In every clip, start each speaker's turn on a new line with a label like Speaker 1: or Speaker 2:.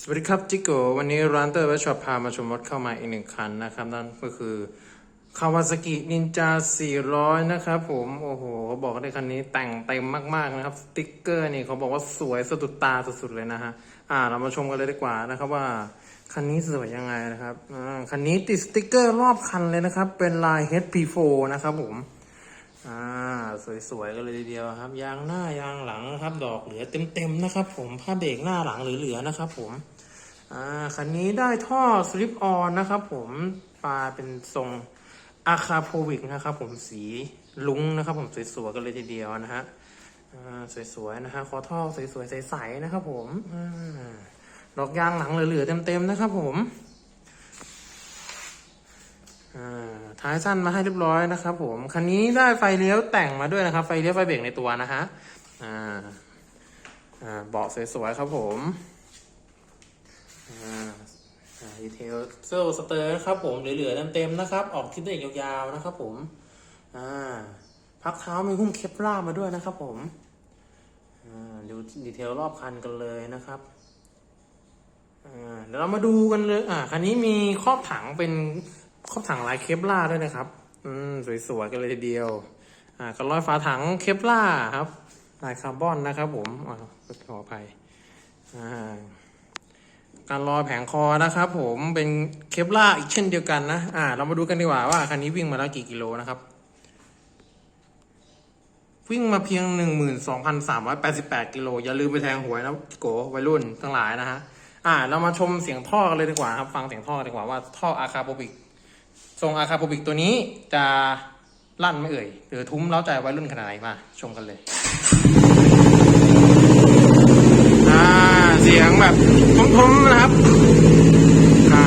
Speaker 1: สวัสดีครับจิโกวันนี้ร้านเตอร์เวชช็อปพามาชมรถเข้ามาอีกหนึ่งคันนะครับนั่นก็คือคาวาซากินินจา 400 นะครับผมโอ้โหเขาบอกว่าในคันนี้แต่งเต็มมากๆนะครับ สติ๊กเกอร์นี่เขาบอกว่าสวยสะดุดตาสุดๆเลยนะฮะอ่าเรามาชมกันเลยดีกว่านะครับว่าคันนี้สวยยังไงนะครับอ่าคันนี้ติดสติ๊กเกอร์รอบคันเลยนะครับ เป็นลาย HP4 นะครับผม อ่า สวยๆกันเลยทีเดียวครับ ยางหน้ายางหลังนะครับ ดอกเหลือเต็มๆนะครับ ผมผ้าเบรกหน้าหลังเหลือๆนะครับ ผม อ่าคันนี้ได้ท่อสลิปออนนะครับ ผมปลาเป็นทรงอาคาโพวิกนะครับ ผมสีลุ้งนะครับ ผมสวยๆกันเลยทีเดียวนะฮะสวยๆนะฮะคอท่อสวยๆใสๆนะครับ ผมอดอกยางหลังเหลือๆเต็มๆนะครับ ผมอ่า ท้ายสั้นมาให้เรียบร้อยนะครับผมคันนี้ได้ไฟเลี้ยวแต่งมาด้วยนะครับ ไฟเลี้ยวไฟเบรกในตัวนะฮะอ่าอ่าเบาะสวยๆครับผมอ่าอ่าดีเทลเซลสเตอร์นะครับผมเหลือๆเต็มๆนะครับ ออกทิศเด็กยาวๆนะครับผมอ่าพักเท้ามีหุ้มเคปล่ามาด้วยนะครับผมอ่าดูดีเทลรอบคันกันเลยนะครับอ่าเดี๋ยวเรามาดูกันเลยอ่าคันนี้มีครอบถังเป็น ครอถังลายเคปล่าด้วยนะครับ อืมสวยๆกันเลยทีเดียว อ่ากันรอยฝาถังเคปล่าครับลายคาร์บอนนะครับ ผมอ่าขออภัยอ่าการรอยแผงคอนะครับผมเป็นเคปล่าอีกเช่นเดียวกันนะ อ่า เรามาดูกันดีกว่าว่าคันนี้วิ่งมาแล้วกี่กิโลนะครับ วิ่งมาเพียงหนึ่งหมื่นสองพันสามร้อยแปดสิบแปดกิโล อย่าลืมไปแทงหวยนะโกวัยรุ่นทั้งหลายนะฮะ อ่า เรามาชมเสียงท่อกันเลยดีกว่าครับ ฟังเสียงท่อดีกว่าว่าท่ออาคาโปบิก ทรงอาคาโปบิกตัวนี้จะลั่นไม่เอ่ย หรือทุ้มเล้าใจวัยรุ่นขนาดไหนมา ชมกันเลย อ่า เสียงแบบทุ้มๆนะครับอ่า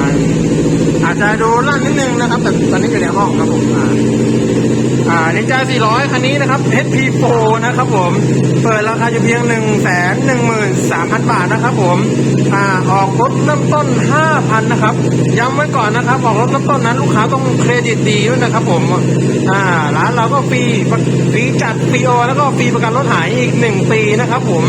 Speaker 1: อาจจะดูลั่นนิดนึงนะครับ แต่ตอนนี้อยู่ในห้องครับผมอ่าอ่านินจา400 คันนี้นะครับ HP4 นะครับผม เปิดราคาอยู่เพียง 1 1 3 0 0 0 บาทนะครับผม อ่า ออกรถเริ่มต้น 5,000 นะครับ ย้ำไว้ก่อนนะครับ ออกรถเริ่มต้นนั้นลูกค้าต้องเครดิตดีด้วยนะครับผม อ่า ร้านเราก็ฟรีฟรีจัดฟรีโอแล้วก็ฟรีประกันรถหายอีก 1 ปีนะครับผม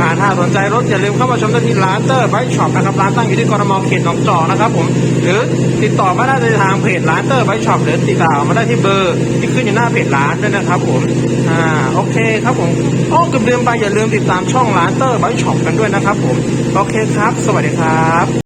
Speaker 1: อ่า ถ้าสนใจรถอย่าลืมเข้ามาชมได้ที่ร้านเตอร์ไบช็อปนะครับ ร้านตั้งอยู่ที่กรมเขตหนองจอกนะครับผม หรือติดต่อมาได้ในทางเพจร้านเตอร์ไบช็อปหรือติดต่อมาได้ที่เบอร์ที่ขึ้นอยู่หน้าเพจร้านด้วยนะครับผม อ่า โอเคครับผมอ้อเกับเดือนไปอย่าลืมติดตามช่องร้านเตอร์ไบช็อปกันด้วยนะครับผม โอเคครับ สวัสดีครับ